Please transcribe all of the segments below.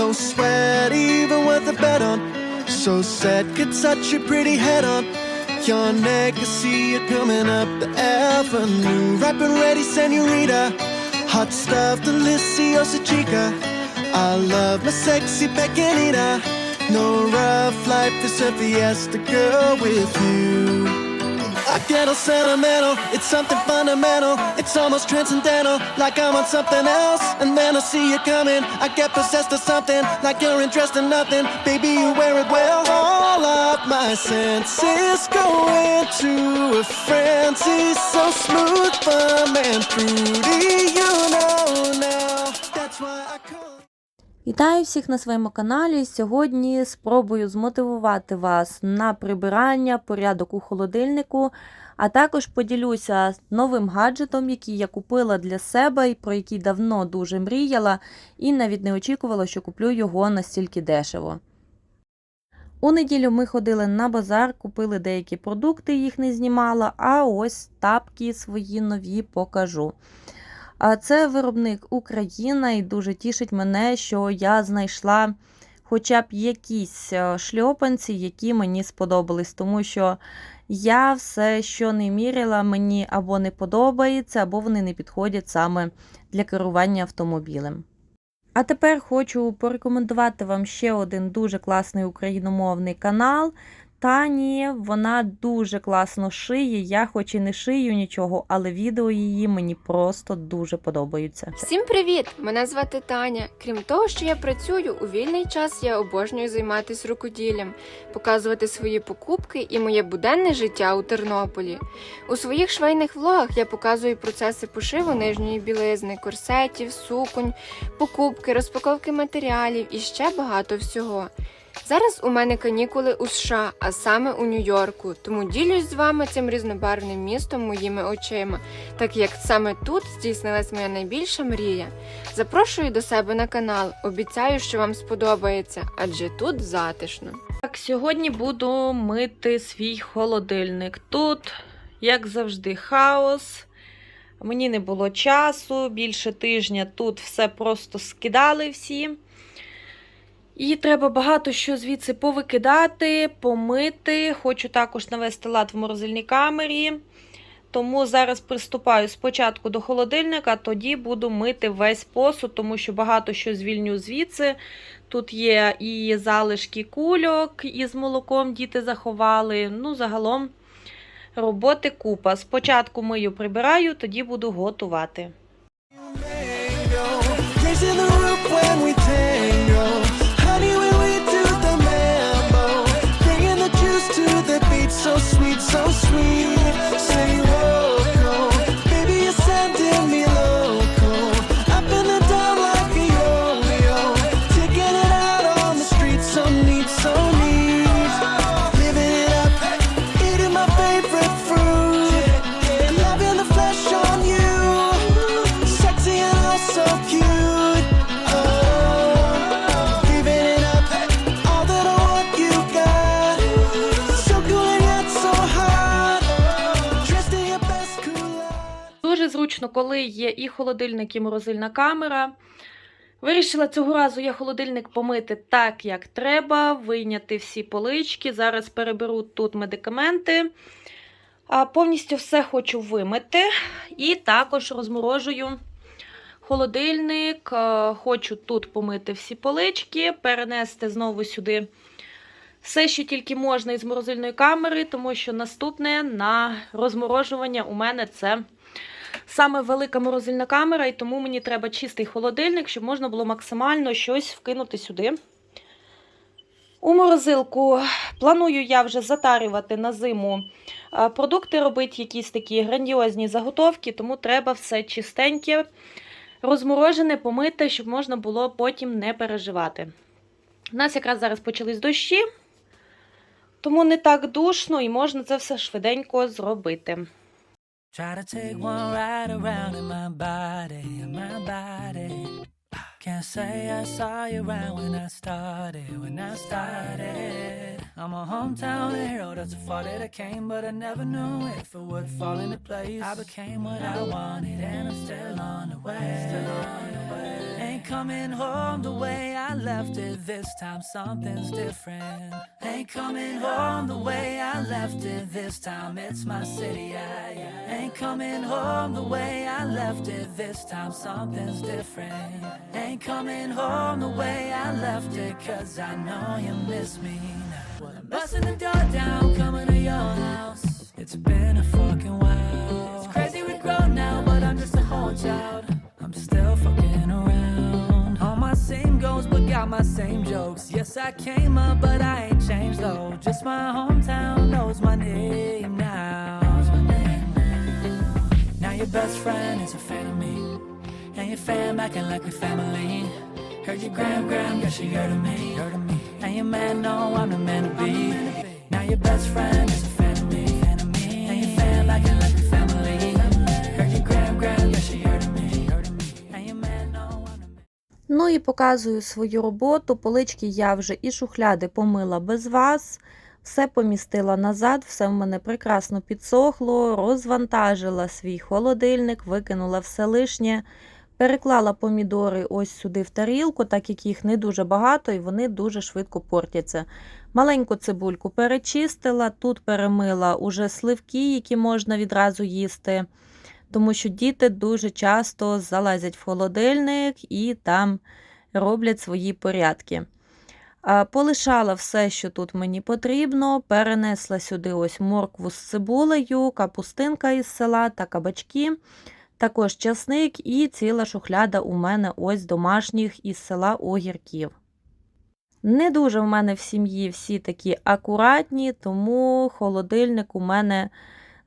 No sweat, even with a bet on. So sad, could touch your pretty head on. Your neck, I see it coming up the avenue. Ripe and ready, senorita. Hot stuff, deliciosa chica. I love my sexy pequeñita. No rough life, it's a fiesta girl with you. I get all sentimental, it's something fundamental. It's almost transcendental, like I'm on something else. And then I see you coming, I get possessed of something, like you're interested in nothing. Baby, you wear it well. All of my senses go into a frenzy, so smooth, firm, and fruity. You know Вітаю всіх на своєму каналі. Сьогодні спробую змотивувати вас на прибирання, порядок у холодильнику, а також поділюся новим гаджетом, який я купила для себе і про який давно дуже мріяла, і навіть не очікувала, що куплю його настільки дешево. У неділю ми ходили на базар, купили деякі продукти, їх не знімала, а ось тапки свої нові покажу. А це виробник Україна і дуже тішить мене, що я знайшла хоча б якісь е, шльопанці, які мені сподобались, тому що я все, що не міряла, мені або не подобається, або вони не підходять саме для керування автомобілем. А тепер хочу порекомендувати вам ще один дуже класний україномовний канал. Тані, вона дуже класно шиє. Я хоч і не шию нічого, але відео її мені просто дуже подобаються. Всім привіт! Мене звати Таня. Крім того, що я працюю, у вільний час я обожнюю займатися рукоділлям, показувати свої покупки і моє буденне життя у Тернополі. У своїх швейних влогах я показую процеси пошиву нижньої білизни, корсетів, суконь, покупки, розпаковки матеріалів і ще багато всього. Зараз у мене канікули у США, а саме у Нью-Йорку, тому ділюсь з вами цим різнобарвним містом моїми очима, так як саме тут здійснилась моя найбільша мрія. Запрошую до себе на канал. Обіцяю, що вам сподобається, адже тут затишно. Так, сьогодні буду мити свій холодильник. Тут, як завжди, хаос. Мені не було часу, більше тижня тут все просто скидали всі. І треба багато що звідси повикидати, помити. Хочу також навести лад в морозильній камері. Тому зараз приступаю спочатку до холодильника, тоді буду мити весь посуд, тому що багато що звільню звідси. Тут є і залишки кульок із молоком діти заховали. Ну, загалом роботи купа. Спочатку мию прибираю, тоді буду готувати. Зручно, коли є і холодильник, і морозильна камера. Вирішила цього разу я холодильник помити так, як треба, вийняти всі полички. Зараз переберу тут медикаменти. А повністю все хочу вимити. І також розморожую холодильник. Хочу тут помити всі полички, перенести знову сюди все, що тільки можна із морозильної камери, тому що наступне на розморожування у мене це саме велика морозильна камера, і тому мені треба чистий холодильник, щоб можна було максимально щось вкинути сюди. У морозилку планую я вже затарювати на зиму е, продукти, робити якісь такі грандіозні заготовки, тому треба все чистеньке, розморожене, помите, щоб можна було потім не переживати. У нас якраз зараз почались дощі, тому не так душно і можна це все швиденько зробити. Try to take mm. one ride around in my body, in my body. Can't say I saw you around when I started, when I started. I'm a hometown hero, that's a far that I came, but I never knew if it would fall into place. I became what I wanted, and I'm still on the way. Still on the way. Ain't coming home the way I left it. This time something's different. Ain't coming home the way I left it. This time it's my city. I ain't coming home the way I left it. This time something's different. Ain't coming home the way I left it. Cause I know you miss me now. Well, I'm busting the door down, coming to your house. It's been a fucking while. It's crazy we grown now, but I'm just a whole child. Got my same jokes. Yes, I came up, but I ain't changed though. Just my hometown knows my name now. Now your best friend is a fan of me. And your fam acting like we family. Heard your gram gram, yeah, she heard of me. Heard of me. And your man know I'm the man to be. Now your best friend is Ну і показую свою роботу. Полички я вже і шухляди помила без вас. Все помістила назад, все в мене прекрасно підсохло, розвантажила свій холодильник, викинула все лишнє. Переклала помідори ось сюди в тарілку, так як їх не дуже багато і вони дуже швидко портяться. Маленьку цибульку перечистила, тут перемила уже сливки, які можна відразу їсти, тому що діти дуже часто залазять в холодильник і там роблять свої порядки. Полишала все, що тут мені потрібно, перенесла сюди ось моркву з цибулею, капустинка із села та кабачки, також часник і ціла шухляда у мене ось домашніх із села огірків. Не дуже в мене в сім'ї всі такі акуратні, тому холодильник у мене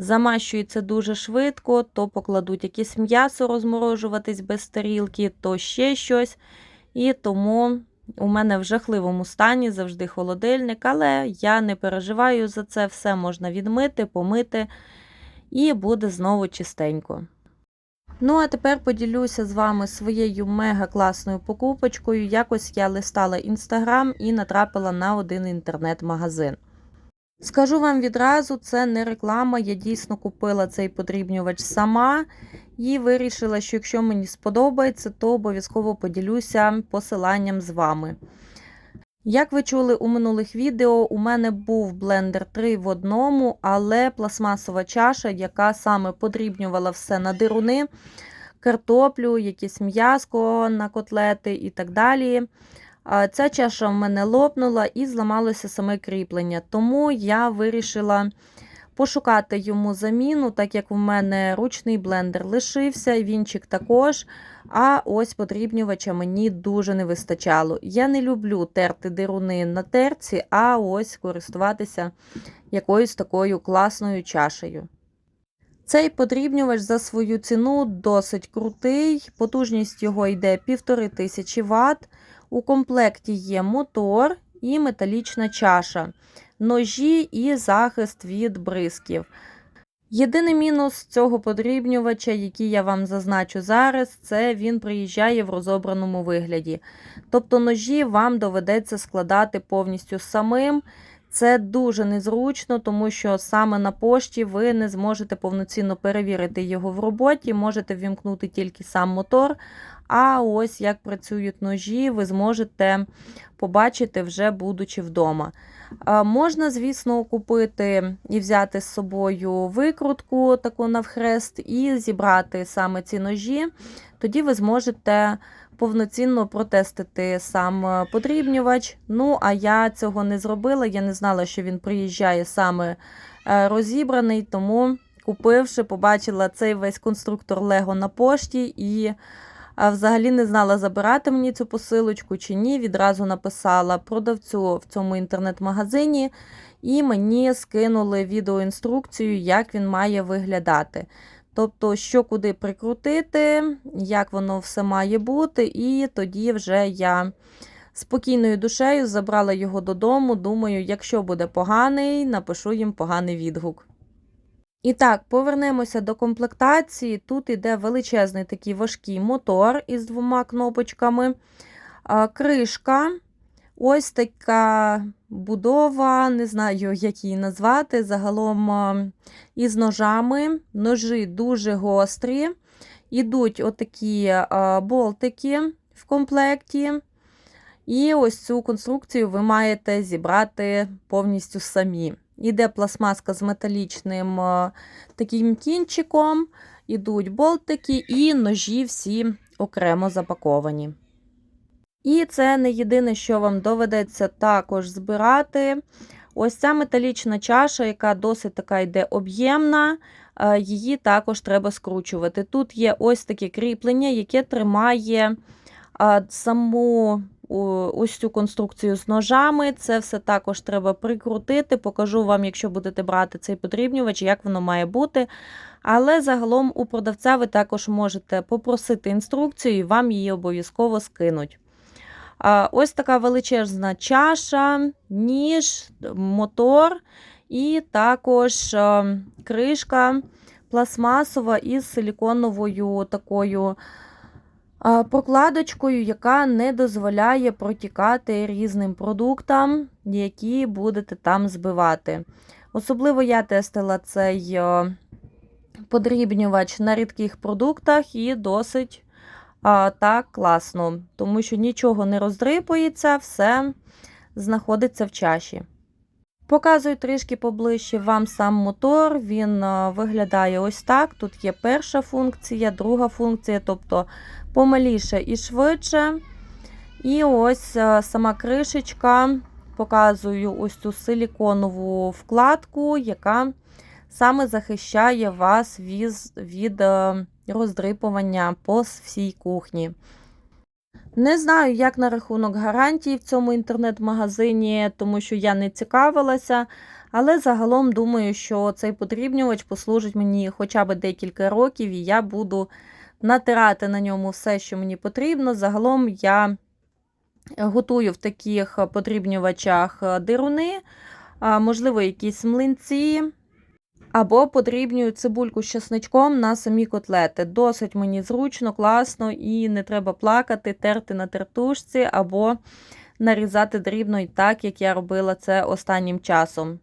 замащується дуже швидко, то покладуть якесь м'ясо розморожуватись без тарілки, то ще щось. І тому у мене в жахливому стані завжди холодильник, але я не переживаю за це, все можна відмити, помити, і буде знову чистенько. Ну, а тепер поділюся з вами своєю мега класною покупочкою. Якось я листала інстаграм і натрапила на один інтернет-магазин. Скажу вам відразу, це не реклама. Я дійсно купила цей подрібнювач сама і вирішила, що якщо мені сподобається, то обов'язково поділюся посиланням з вами. Як ви чули у минулих відео, у мене був блендер 3 в одному, але пластмасова чаша, яка саме подрібнювала все на дируни, картоплю, якесь м'яско на котлети і так далі. Ця чаша в мене лопнула і зламалося саме кріплення. Тому я вирішила пошукати йому заміну, так як у мене ручний блендер лишився, вінчик також. А ось подрібнювача мені дуже не вистачало. Я не люблю терти дируни на терці, а ось користуватися якоюсь такою класною чашею. Цей подрібнювач за свою ціну досить крутий. Потужність його йде 1500 Вт. У комплекті є мотор і металічна чаша, ножі і захист від бризків. Єдиний мінус цього подрібнювача, який я вам зазначу зараз, це він приїжджає в розобраному вигляді. Тобто ножі вам доведеться складати повністю самим. Це дуже незручно, тому що саме на пошті ви не зможете повноцінно перевірити його в роботі, можете ввімкнути тільки сам мотор. А ось як працюють ножі, ви зможете побачити вже будучи вдома. Можна, звісно, купити і взяти з собою викрутку таку навхрест, і зібрати саме ці ножі. Тоді ви зможете повноцінно протестити сам подрібнювач. Ну, а я цього не зробила. Я не знала, що він приїжджає саме е, розібраний, тому, купивши, побачила цей весь конструктор Лего на пошті і. А взагалі не знала, забирати мені цю посилочку чи ні. Відразу написала продавцю в цьому інтернет-магазині, і мені скинули відеоінструкцію, як він має виглядати. Тобто, що куди прикрутити, як воно все має бути, і тоді вже я спокійною душею забрала його додому. Думаю, якщо буде поганий, напишу їм поганий відгук. І так, повернемося до комплектації. Тут іде величезний такий важкий мотор із двома кнопочками, кришка. Ось така будова, не знаю, як її назвати. Загалом із ножами. Ножі дуже гострі. Ідуть отакі болтики в комплекті. І ось цю конструкцію ви маєте зібрати повністю самі. Іде пластмаска з металічним таким кінчиком, ідуть болтики і ножі всі окремо запаковані. І це не єдине, що вам доведеться також збирати. Ось ця металічна чаша, яка досить така йде об'ємна, е, її також треба скручувати. Тут є ось таке кріплення, яке тримає саму о, ось цю конструкцію з ножами. Це все також треба прикрутити. Покажу вам, якщо будете брати цей подрібнювач, як воно має бути. Але загалом у продавця ви також можете попросити інструкцію, і вам її обов'язково скинуть. Ось така величезна чаша, ніж, мотор і також кришка пластмасова із силіконовою такою прокладочкою, яка не дозволяє протікати різним продуктам, які будете там збивати. Особливо я тестила цей подрібнювач на рідких продуктах і досить а, так класно, тому що нічого не роздрипується, все знаходиться в чаші. Показую трішки поближче вам сам мотор. Він виглядає ось так. Тут є перша функція, друга функція, тобто помаліше і швидше. І ось сама кришечка. Показую ось цю силіконову вкладку, яка саме захищає вас від, від е, роздрипування по всій кухні. Не знаю, як на рахунок гарантії в цьому інтернет-магазині, тому що я не цікавилася, але загалом думаю, що цей подрібнювач послужить мені хоча б декілька років, і я буду натирати на ньому все, що мені потрібно. Загалом я готую в таких подрібнювачах дируни, можливо, якісь млинці. Або подрібнюю цибульку з чесничком на самі котлети. Досить мені зручно, класно і не треба плакати, терти на тертушці або нарізати дрібно і так, як я робила це останнім часом.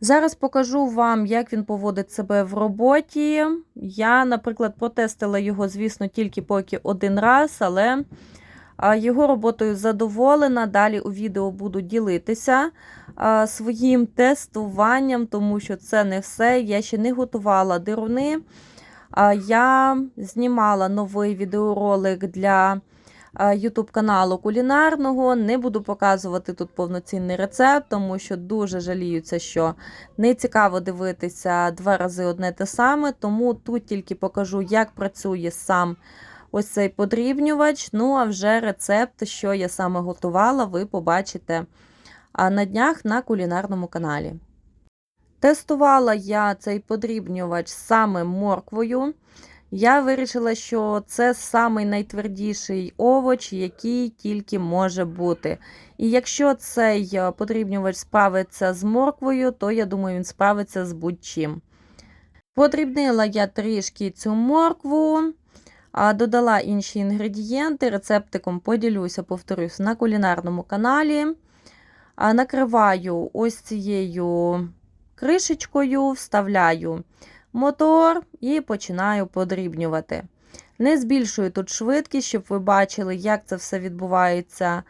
Зараз покажу вам, як він поводить себе в роботі. Я, наприклад, протестила його, звісно, тільки поки один раз, але його роботою задоволена. Далі у відео буду ділитися своїм тестуванням, тому що це не все. Я ще не готувала дируни. Я знімала новий відеоролик для YouTube каналу кулінарного. Не буду показувати тут повноцінний рецепт, тому що дуже жаліються, що не цікаво дивитися два рази одне те саме. Тому тут тільки покажу, як працює сам ось цей подрібнювач. Ну, а вже рецепт, що я саме готувала, ви побачите на днях на кулінарному каналі. Тестувала я цей подрібнювач саме морквою. Я вирішила, що це самий найтвердіший овоч, який тільки може бути. І якщо цей е, подрібнювач справиться з морквою, то я думаю, він справиться з будь-чим. Подрібнила я трішки цю моркву, додала інші інгредієнти. Рецептиком поділюся, повторюсь, на кулінарному каналі. Накриваю ось цією кришечкою, вставляю мотор і починаю подрібнювати. Не збільшую тут швидкість, щоб ви бачили, як це все відбувається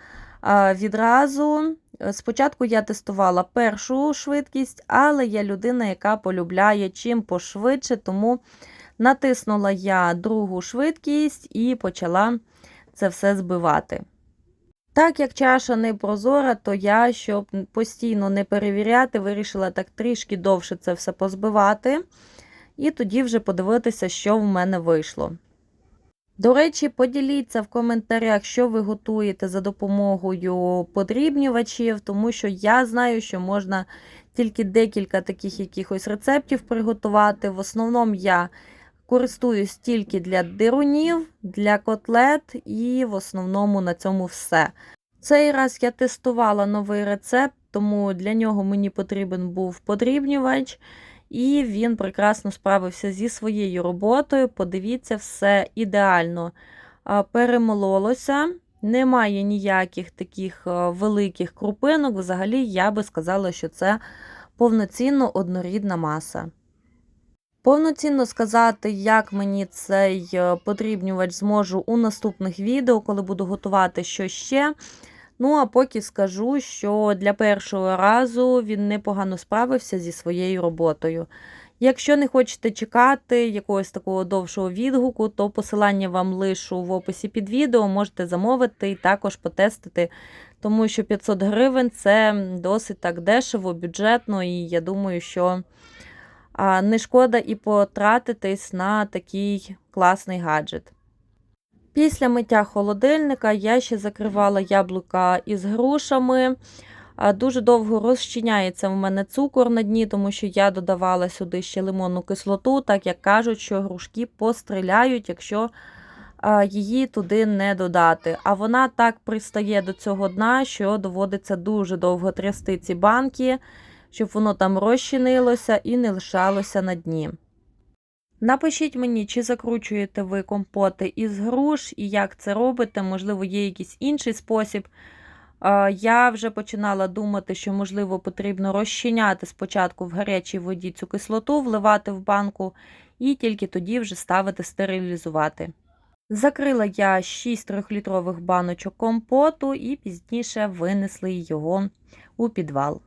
відразу. Спочатку я тестувала першу швидкість, але я людина, яка полюбляє чим пошвидше, тому натиснула я другу швидкість і почала це все збивати. Так як чаша не прозора, то я, щоб постійно не перевіряти, вирішила так трішки довше це все позбивати. І тоді вже подивитися, що в мене вийшло. До речі, поділіться в коментарях, що ви готуєте за допомогою подрібнювачів, тому що я знаю, що можна тільки декілька таких якихось рецептів приготувати. В основному я користуюсь тільки для дирунів, для котлет і в основному на цьому все. Цей раз я тестувала новий рецепт, тому для нього мені потрібен був подрібнювач. І він прекрасно справився зі своєю роботою. Подивіться, все ідеально перемололося. Немає ніяких таких е, великих крупинок. Взагалі, я би сказала, що це повноцінно однорідна маса. Повноцінно сказати, як мені цей е, подрібнювач зможу у наступних відео, коли буду готувати що ще. Ну, а поки скажу, що для першого разу він непогано справився зі своєю роботою. Якщо не хочете чекати якогось такого довшого відгуку, то посилання вам лишу в описі під відео, можете замовити і також потестити, тому що 500 гривень це досить так дешево, бюджетно, і я думаю, що не шкода і потратитись на такий класний гаджет. Після миття холодильника я ще закривала яблука із грушами. Дуже довго розчиняється в мене цукор на дні, тому що я додавала сюди ще лимонну кислоту, так як кажуть, що грушки постріляють, якщо її туди не додати. А вона так пристає до цього дна, що доводиться дуже довго трясти ці банки, щоб воно там розчинилося і не лишалося на дні. Напишіть мені, чи закручуєте ви компоти із груш і як це робите, можливо, є якийсь інший спосіб. Я вже починала думати, що, можливо, потрібно розчиняти спочатку в гарячій воді цю кислоту, вливати в банку і тільки тоді вже ставити стерилізувати. Закрила я 6 трьохлітрових баночок компоту і пізніше винесли його у підвал.